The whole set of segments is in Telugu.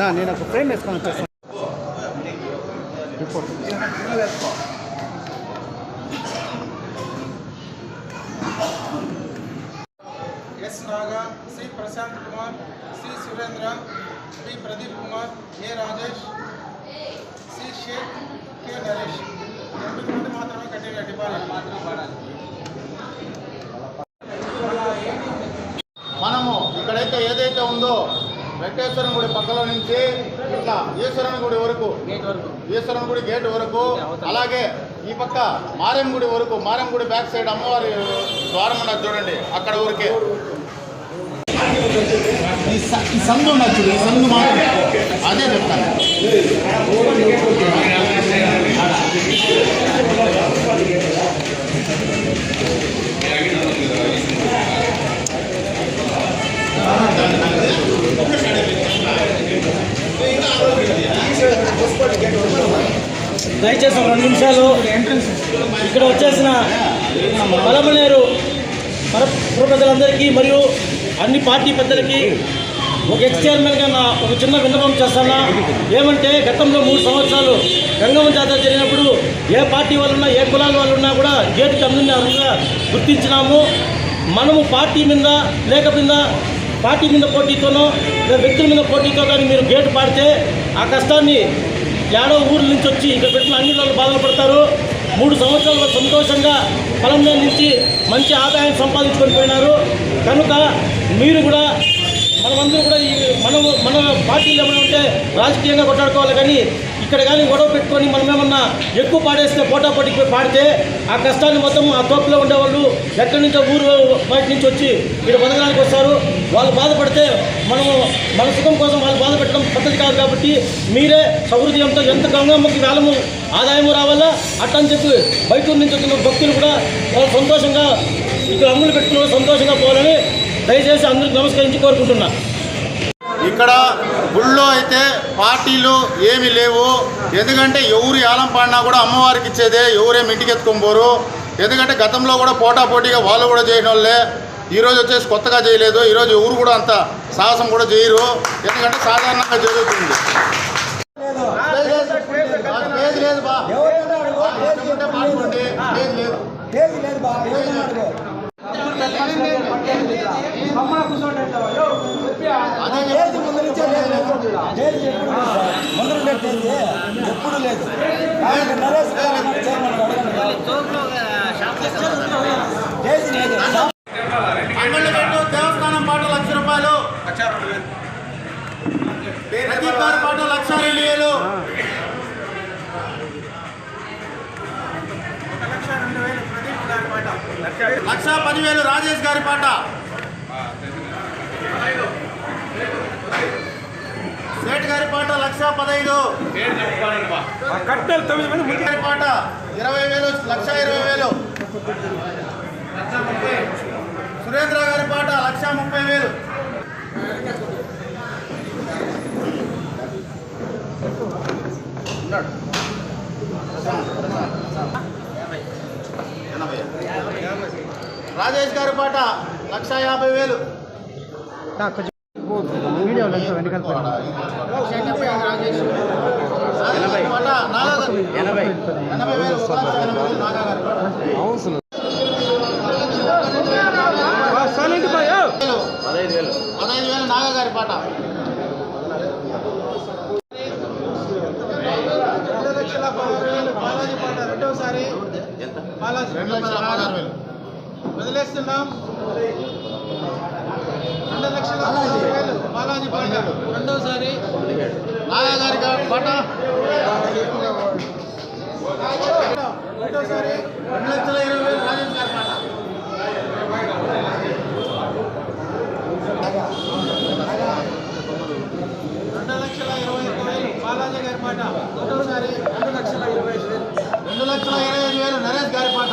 నా నేను ఒక ఫ్రేమ్ వేసుకొని వచ్చేస్తాను report S Naga Sri Prashant Kumar Sri Surendra Sri Pradeep Kumar A Rajesh Sri Shaik K Naresh. ఎనిమిది మంది మాత్రమే కట్టిన డిపాజిట్ మాత్రం పడాలి మనము ఇక్కడైతే ఏదైతే ఉందో వెంకటేశ్వరం గుడి పక్కలో నుంచి ఇట్లా ఈశ్వరన్ గుడి వరకు. ఈశ్వరన్ గుడి గేట్ వరకు. అలాగే ఈ పక్క మారెం గుడి వరకు. మారెం గుడి బ్యాక్ సైడ్ అమ్మవారి ద్వారం ఉన్నది చూడండి. అక్కడ ఊరికే. ఈ సందు ఉన్నది చూడు ఈ సందు మాత్రం. అదే చెప్తాను. దయచేసి ఒక రెండు నిమిషాలు ఇక్కడ వచ్చేసిన బలమనేరు మన ప్రజలందరికీ మరియు అన్ని పార్టీ పెద్దలకి ఒక ఎక్స్ చైర్మన్గా నా ఒక చిన్న విన్నపం చేస్తానా. ఏమంటే గతంలో మూడు సంవత్సరాలు గంగమ్మ జాతర జరిగినప్పుడు ఏ పార్టీ వాళ్ళు ఉన్నా ఏ కులాల వాళ్ళు ఉన్నా కూడా గేటుకి అందరినీ గుర్తించినాము. మనము పార్టీ మీద లేకపోయినా పార్టీ మీద పోటీతోనో లేదా వ్యక్తుల మీద పోటీతో కానీ మీరు గేటు పాడితే ఆ కష్టాన్ని ఏడో ఊర్ల నుంచి వచ్చి ఇక్కడ పెట్టిన అన్ని వాళ్ళు బాధలు పడతారు. మూడు సంవత్సరాలు సంతోషంగా పొలం నుంచి మంచి ఆదాయం సంపాదించుకొని పోయినారు. కనుక మీరు కూడా మనమందరూ కూడా ఈ మనము మన పార్టీలు ఏమైనా ఉంటే రాజకీయంగా కొట్లాడుకోవాలి కానీ ఇక్కడ కానీ గొడవ పెట్టుకొని మనం ఏమన్నా ఎక్కువ పాడేస్తే పోటాపోటీకి పోయి పాడితే ఆ కష్టాన్ని మొత్తం ఆ తోపులో ఉండేవాళ్ళు ఎక్కడి నుంచో ఊరు బయట నుంచి వచ్చి ఇక్కడ బతకడానికి వస్తారు. వాళ్ళు బాధపడితే మనము మన సుఖం కోసం వాళ్ళు బాధపెట్టడం పద్ధతి కాదు కాబట్టి మీరే సౌహృదయంతో ఎంత గంగమ్మకి వేలము ఆదాయము రావాలా? అట్టని చెప్పి బయట నుంచి వచ్చిన భక్తులు కూడా వాళ్ళు సంతోషంగా ఇక్కడ అమ్ములు పెట్టుకున్న సంతోషంగా పోవాలని దయచేసి అందరికి నమస్కరించి కోరుకుంటున్నా. ఇక్కడ గుళ్ళో అయితే పార్టీలు ఏమీ లేవు. ఎందుకంటే ఎవరు ఏలం పాడినా కూడా అమ్మవారికి ఇచ్చేదే ఎవరేమి ఇంటికి ఎత్తుకొని ఎందుకంటే గతంలో కూడా పోటా పోటీగా వాళ్ళు కూడా చేయడం వాళ్ళే ఈరోజు వచ్చేసి కొత్తగా చేయలేదు. ఈరోజు ఎవరు కూడా అంత సాహసం కూడా చేయరు. ఎందుకంటే సాధారణంగా జరుగుతుంది. లేదు, లేదు బా. ఇష్టముంటే పాడుకోండి. లేదు, లేదు. అదే ముందు ఉండేది ఎప్పుడు లేదు నరేష్ చైర్మన్ దేవస్థానం పాట లక్ష రూపాయలు పాట లక్ష రెండు వేలు లక్ష పదివేలు రాజేష్ గారి పాట. గారి పాట లక్ష పదహైదు కట్టెలు తొమ్మిది మంది గారి పాట ఇరవై వేలు లక్ష ఇరవై వేలు. సురేంద్ర గారి పాట లక్ష ముప్పై వేలు. రాజేష్ గారి పాట లక్ష యాభై వేలు. వీడియోలో వెనకాల ఎనభై పాట వేలు. పదహైదు వేలు నాగా గారి రెండు లక్షల పదహారు వేలు బాలాజీ పాట. రెండోసారి బాలాజీ రెండు లక్షల పదహారు వేలు. వదిలేస్తున్నాం రెండు లక్షల బాలాజీ పాట రెండోసారి నాయగారి పాట. రెండోసారి రెండు లక్షల ఇరవై వేలు రాజేష్ గారి పాట. రెండు లక్షల ఇరవై ఒక్క వేలు బాలాజీ గారి పాట. రెండోసారి రెండు లక్షల ఇరవై ఐదు వేలు. రెండు లక్షల ఇరవై ఐదు వేలు నరేష్ గారి పాట.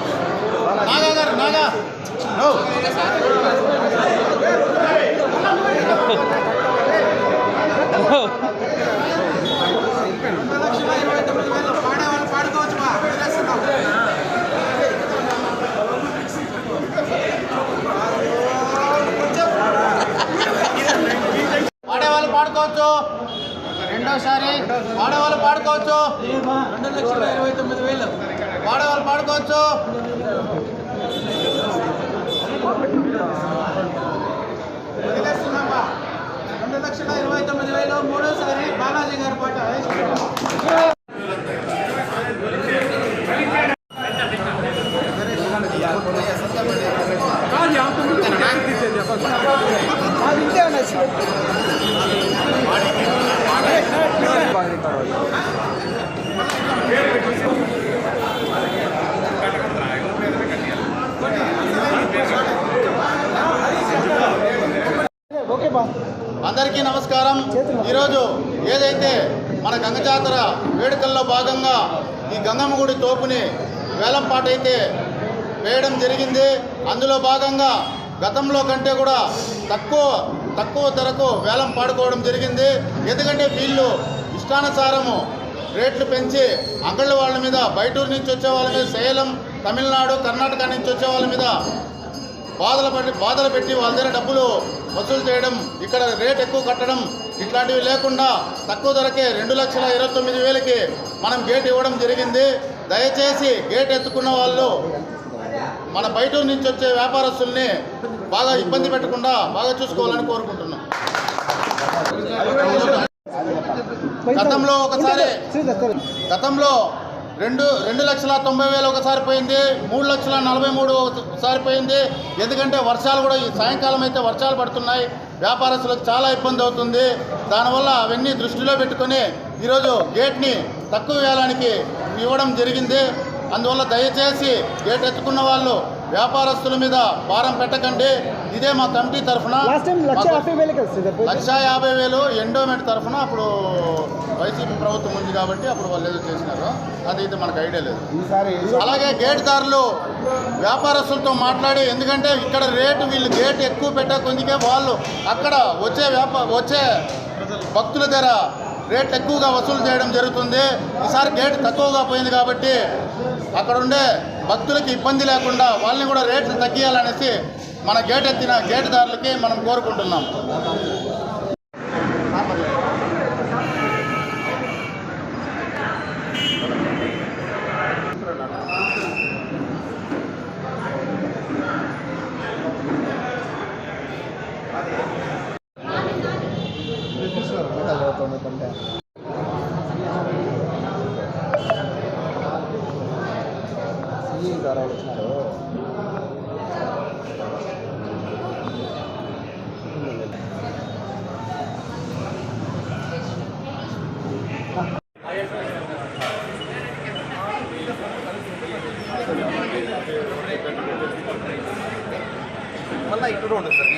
రెండోసారి పాడేవాళ్ళు పాడుకోవచ్చు. రెండు లక్షల ఇరవై తొమ్మిది వేలు. పాడేవాళ్ళు పాడుకోవచ్చు. వదిలేస్తున్నామా? రెండు లక్షల ఇరవై తొమ్మిది వేలు. మూడోసారి బాలాజీ గారి పాట అది ఇంతే అన్న ఓకే బా అందరికీ నమస్కారం. ఈరోజు ఏదైతే మన గంగ జాతర వేడుకల్లో భాగంగా ఈ గంగమ్మ గుడి తోపుని వేలంపాట అయితే వేయడం జరిగింది. అందులో భాగంగా గతంలో కంటే కూడా తక్కువ తక్కువ ధరకు వేలం పాడుకోవడం జరిగింది. ఎందుకంటే వీళ్ళు ఇష్టానుసారము రేట్లు పెంచి అంగళ్ళ వాళ్ళ మీద బయటూరు నుంచి వచ్చే వాళ్ళ మీద సేలం తమిళనాడు కర్ణాటక నుంచి వచ్చే వాళ్ళ మీద బాధలు పెట్టి బాధలు పెట్టి వాళ్ళ దగ్గర డబ్బులు వసూలు చేయడం ఇక్కడ రేట్ ఎక్కువ కట్టడం ఇట్లాంటివి లేకుండా తక్కువ ధరకే రెండు లక్షల ఇరవై తొమ్మిది వేలకి మనం గేట్ ఇవ్వడం జరిగింది. దయచేసి గేట్ ఎత్తుకున్న వాళ్ళు మన బయట నుంచి వచ్చే వ్యాపారస్తుల్ని బాగా ఇబ్బంది పెట్టకుండా బాగా చూసుకోవాలని కోరుకుంటున్నాం. గతంలో ఒకసారి గతంలో రెండు రెండు లక్షల తొంభై వేలు ఒకసారి పోయింది మూడు లక్షల నలభై మూడు ఒకసారి పోయింది. ఎందుకంటే వర్షాలు కూడా ఈ సాయంకాలం అయితే వర్షాలు పడుతున్నాయి. వ్యాపారస్తులకు చాలా ఇబ్బంది అవుతుంది. దానివల్ల అవన్నీ దృష్టిలో పెట్టుకొని ఈరోజు గేట్ని తక్కువ వేలానికి ఇవ్వడం జరిగింది. అందువల్ల దయచేసి గేట్ ఎత్తుకున్న వాళ్ళు వ్యాపారస్తుల మీద భారం పెట్టకండి. ఇదే మా కమిటీ తరఫున. లక్ష యాభై వేలు ఎండోమెంట్ తరఫున అప్పుడు వైసీపీ ప్రభుత్వం ఉంది కాబట్టి అప్పుడు వాళ్ళు ఏదో చేసినారు. అదైతే మనకు ఐడియా లేదు. అలాగే గేట్దారులు వ్యాపారస్తులతో మాట్లాడి ఎందుకంటే ఇక్కడ రేటు వీళ్ళు గేట్ ఎక్కువ పెట్టే కొందికే వాళ్ళు అక్కడ వచ్చే వ్యాప వచ్చే భక్తుల దగ్గర రేట్ ఎక్కువగా వసూలు చేయడం జరుగుతుంది. ఈసారి గేట్ తక్కువగా పోయింది కాబట్టి అక్కడ ఉండే భక్తులకి ఇబ్బంది లేకుండా వాళ్ళని కూడా రేట్లు తగ్గియాలనేసి మన గేట్ ఎత్తిన గేటుదారులకి మనం కోరుకుంటున్నాం. మళ్ళీ ఇక్కడ ఉండదు సార్